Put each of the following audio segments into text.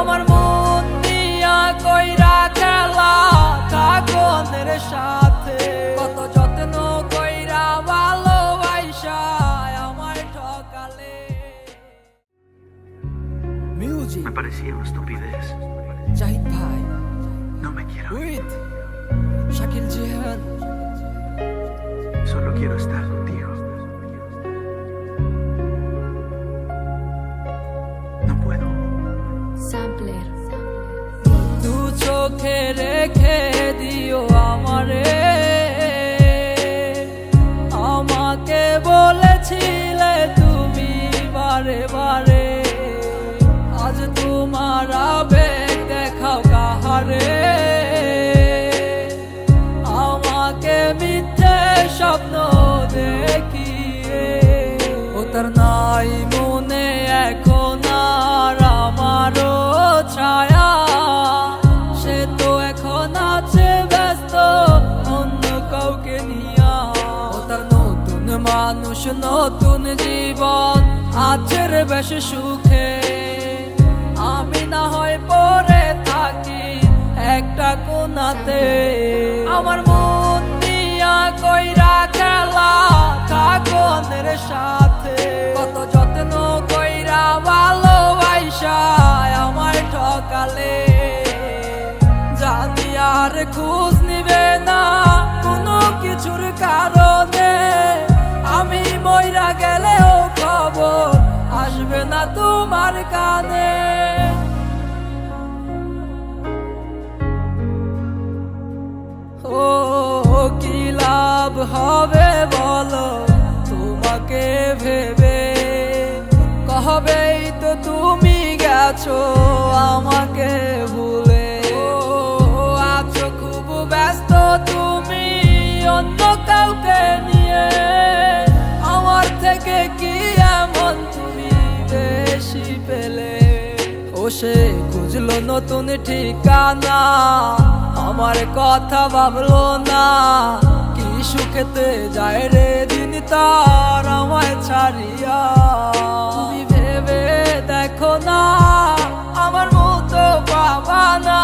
আমার মন দিয়া কইরা খেলা কাগনের সাথে। কত যত্ন কইরা ভালোবাসা আমায় ঠকালে। Music Me parecía una estupidez. Zahid ভাই No me quiero ir. With Shakil Jihan Solo quiero estar. চোখে রেখে দিও আমারে। আমাকে বলেছিলে তুমি বারে বারে। আজ তোমার আবেগ দেখাও কাহারে। আমাকে মিথ্যে স্বপ্ন দেখিয়ে। ও তার নাই মনে এখন আর আমারও ছায়া। আছে ব্যস্ত, অন্য কাউকে নিয়া। নতুন মানুষ, নতুন জীবন, আছে বেশ সুখে। আমি না হয় পরে থাকি একটা কোনাতে। আমার মন দিয়া কইরা খেলা সাথে? খোঁজ নিবে না কোনো কিছুর কারণে। আমি মইরা গেলেও খবর আসবে না তোমার কানে। ও, কি লাভ হবে বলো তোমাকে ভেবে? কহবেই তো তুমি গেছো অন্য কাউকে নিয়ে আমার থেকে কি এমন তুমি বেশি পেলে? ও সে খুঁজলো নতুন ঠিকানা, আমার কথা ভাবলো না। কি সুখেতে যায় রে দিন তার আমায় ছাড়িয়া? তুমি ভেবে দেখো না, আমার মতো পাবা না।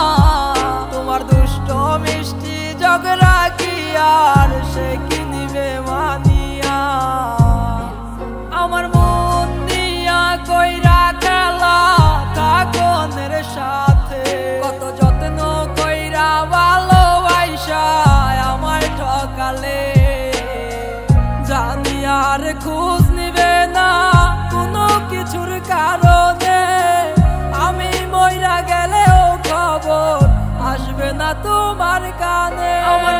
তোমার দুষ্ট মিষ্টি কি আর সে কি মানিয়া। আমার মন দিয়া কইরা খেলা কাগনের সাথে। কত যত্ন কইরা ভালোবাসা আমায় ঠকালে। জানি আর খোঁজ নিবে না কোনো কিছুর কারণে। আমি মইরা গেলেও খবর আসবে না তোমার কানে। আমার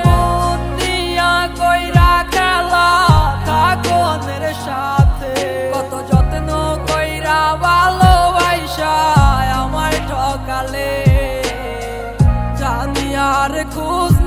জানি